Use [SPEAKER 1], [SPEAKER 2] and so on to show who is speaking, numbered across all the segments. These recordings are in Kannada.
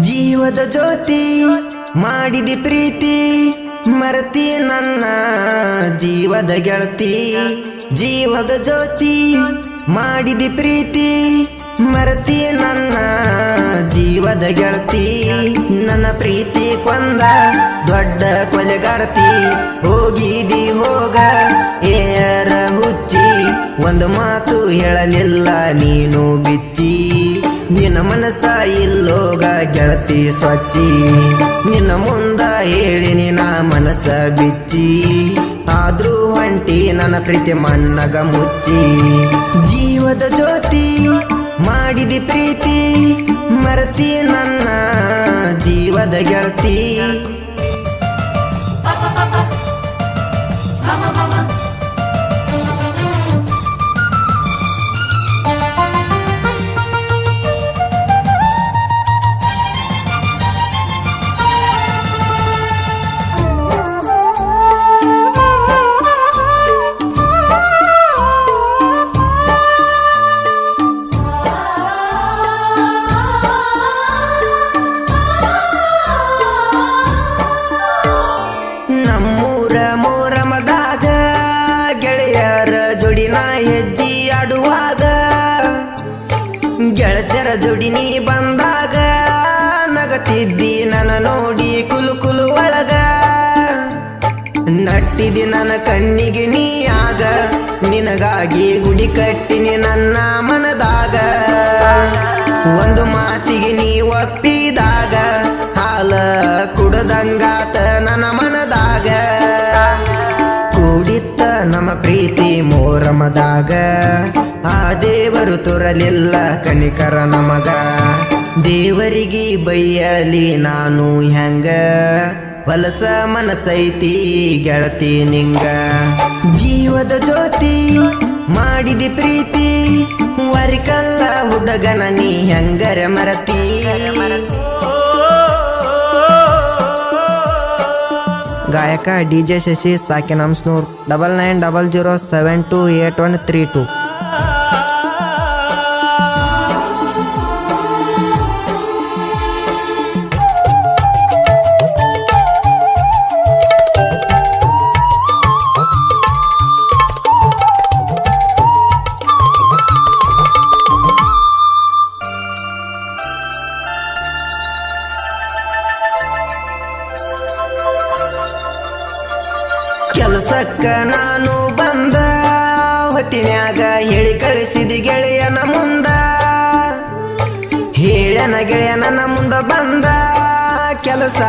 [SPEAKER 1] ಜ್ಯೋತಿ ಮಾಡಿದಿ ಪ್ರೀತಿ, ಮರತಿ ನನ್ನ ಜೀವದ ಗೆಳತಿ. ಜೀವದ ಜ್ಯೋತಿ ಮಾಡಿದಿ ಪ್ರೀತಿ, ಮರತಿ ನನ್ನ ಜೀವದ ಗೆಳತಿ. ನನ್ನ ಪ್ರೀತಿ ಕೊಂದ ದೊಡ್ಡ ಕೊಲೆಗಾರತಿ. ಹೋಗಿದಿ ಹೋಗ ಏರ ಹುಚ್ಚಿ, ಒಂದು ಮಾತು ಹೇಳಲಿಲ್ಲ ನೀನು ಬಿಚ್ಚಿ. ನಿನ್ನ ಮನಸ ಇಲ್ಲೋಗ ಗೆಳತಿ ಸ್ವಚ್ಛಿ ನಿನ್ನ ಮುಂದ ಹೇಳಿ ನಿನ್ನ ಮನಸ ಬಿಚ್ಚಿ ಆದ್ರೂ ಹೊಂಟಿ ನನ್ನ ಪ್ರೀತಿ ಮನ್ನಗ ಮುಚ್ಚಿ ಜೀವದ ಜ್ಯೋತಿ ಮಾಡಿದಿ ಪ್ರೀತಿ ಮರತಿ ನನ್ನ ಜೀವದ ಗೆಳತಿ ಜೋಡಿನ ಹೆಜ್ಜಿ ಆಡುವಾಗ ಗೆಳತಿಯರ ಜೋಡಿನಿ ಬಂದಾಗ, ನಗತಿದ್ದಿ ನನ್ನ ನೋಡಿ ಕುಲು ಕುಲು ಒಳಗ. ನಟ್ಟಿದಿ ನನ್ನ ಕಣ್ಣಿಗೆ ನೀ ಆಗ, ನಿನಗಾಗಿ ಗುಡಿ ಕಟ್ಟಿನಿ ನನ್ನ ಮನದಾಗ. ಒಂದು ಮಾತಿಗೆ ನೀ ಒಪ್ಪಿದಾಗ, ಹಾಲ ಕುಡದಂಗಾತ ನನ್ನ ಮನದಾಗ. ಪ್ರೀತಿ ಮೋರಮದಾಗ. ಆ ದೇವರು ತೊರಲಿಲ್ಲ ಕನಿಕರ ನಮಗ. ದೇವರಿಗೆ ಬೈಯಲಿ ನಾನು ಹೆಂಗ? ವಲಸ ಮನಸೈತಿ ಗೆಳತಿ ನಿಂಗ. ಜೀವದ ಜ್ಯೋತಿ ಮಾಡಿದಿ ಪ್ರೀತಿ, ವರಿಕಲ್ಲ ಹುಡುಗನ ನೀ ಹೆಂಗರ ಮರತಿ? ಗಾಯಕ ಡಿ ಜೆ ಶಶಿ ಸಾಕಿನ್ ಹಂಸ್ನೂರ್ double nine double zero seven two eight one three two ಕೆಲಸಕ್ಕ ನಾನು ಬಂದ ಹೊತ್ತಿನ್ಯಾಗ ಹೇಳಿ ಕಳಿಸಿದಿ ಗೆಳೆಯನ ಮುಂದ. ಹೇಳನ ಗೆಳೆಯನ ಮುಂದ ಬಂದ. ಕೆಲಸ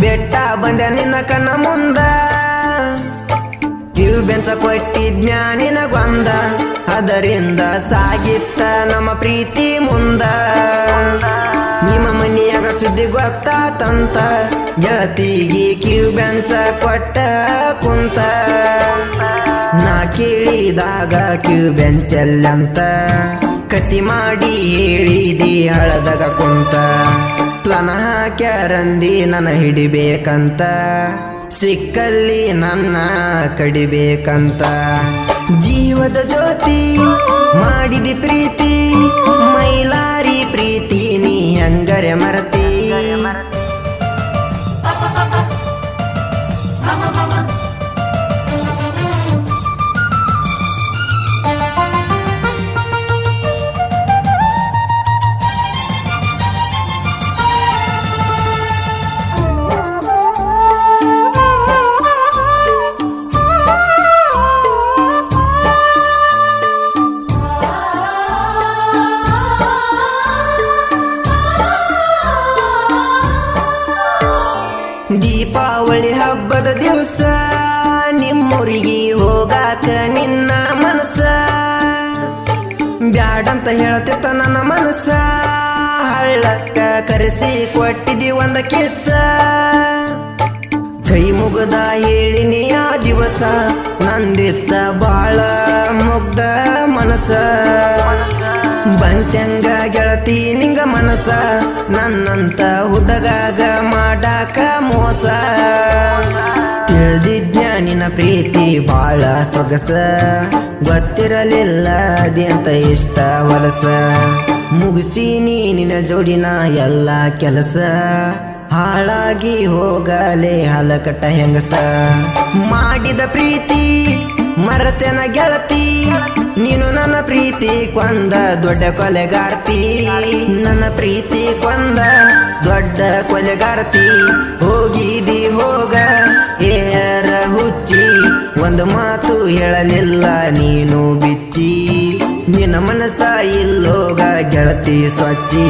[SPEAKER 1] ಬೆಟ್ಟ ಬಂದ ನಿನ್ನ ಕಣ್ಣ ಮುಂದ. ಇವು ಬೆಂಚ ಜ್ಞಾನಿನ ನಿನಗೊಂದ ಅದರಿಂದ ಸಾಗಿತ್ತ ನಮ್ಮ ಪ್ರೀತಿ ಮುಂದ. ನಿಮ್ಮ ಮನೆಯಾಗ ಸುದ್ದಿ ಗೊತ್ತಾತಂತ? ಗೆಳತಿಗೆ ಕ್ಯೂ ಬೆಂಚ ಕೊಟ್ಟ ಕುಂತ. ನಾ ಕೇಳಿದಾಗ ಕ್ಯೂ ಬೆಂಚಲ್ಲಂತ ಕತಿ ಮಾಡಿ ಹೇಳಿದಿ ಹಳದಾಗ ಕುಂತ. ಪ್ಲನ ಹಾಕ್ಯಾರಂದಿ ನನ್ನ ಹಿಡಿಬೇಕಂತ. ಸಿಕ್ಕಲ್ಲಿ ನನ್ನ ಕಡಿಬೇಕಂತ. ಜೀವದ ಜ್ಯೋತಿ ಮಾಡಿದಿ ಪ್ರೀತಿ ಮೈಲಾರಿ ಪ್ರೀತಿ ನೀ ಹಂಗರೆ ಮರತಿ. ದಿವಸ ನಿಮ್ಮೂರಿಗೆ ಹೋಗಾಕ ನಿನ್ನ ಮನಸ್ಸ. ಬ್ಯಾಡಂತ ಹೇಳತಿತ್ತ ನನ್ನ ಮನಸ್ಸ. ಹಳ್ಳಕ್ಕ ಕರೆಸಿ ಕೊಟ್ಟಿದಿ ಒಂದ ಕಿಸ್ಸ. ಕೈ ಮುಗದ ಹೇಳಿನಿ ಆ ದಿವಸ. ನಂದಿತ್ತ ಬಾಳ ಮುಗ್ದ ಮನಸ್ಸ. ಬಂತ್ಯಂಗ ಗೆಳತಿ ನಿಂಗ ಮನಸ ನನ್ನಂತ ಹುಡುಗಾಗ ಮಾಡಾಕ ಮೋಸ. ತಿಳಿದಿದ್ನ್ಯ ನಿನ್ನ ಪ್ರೀತಿ ಬಾಳ ಸೊಗಸ? ಗೊತ್ತಿರಲಿಲ್ಲ ಅದ್ಯಂತ ಇಷ್ಟ ವಲಸ ಮುಗಿಸಿ ನೀನಿನ ಜೋಡಿನ ಎಲ್ಲ ಕೆಲಸ? ಹಾಳಾಗಿ ಹೋಗಲೆ ಹಲಕಟ ಹೆಂಗಸ. ಮಾಡಿದ ಪ್ರೀತಿ, ಮರತೆನ ಗೆಳತಿ, ನೀನು ನನ್ನ ಪ್ರೀತಿ ಕೊಂದ ದೊಡ್ಡ ಕೊಲೆಗಾರ್ತಿ. ನನ್ನ ಪ್ರೀತಿ ಕೊಂದ ದೊಡ್ಡ ಕೊಲೆಗಾರ್ತಿ. ಹೋಗಿದಿ ಹೋಗ, ಏರ ಹುಚ್ಚಿ, ಒಂದು ಮಾತು ಹೇಳಲಿಲ್ಲ ನೀನು ಬಿಚ್ಚಿ. ನಿನ್ನ ಮನಸ್ಸ ಇಲ್ಲೋಗ ಗೆಳತಿ ಸ್ವಚ್ಛಿ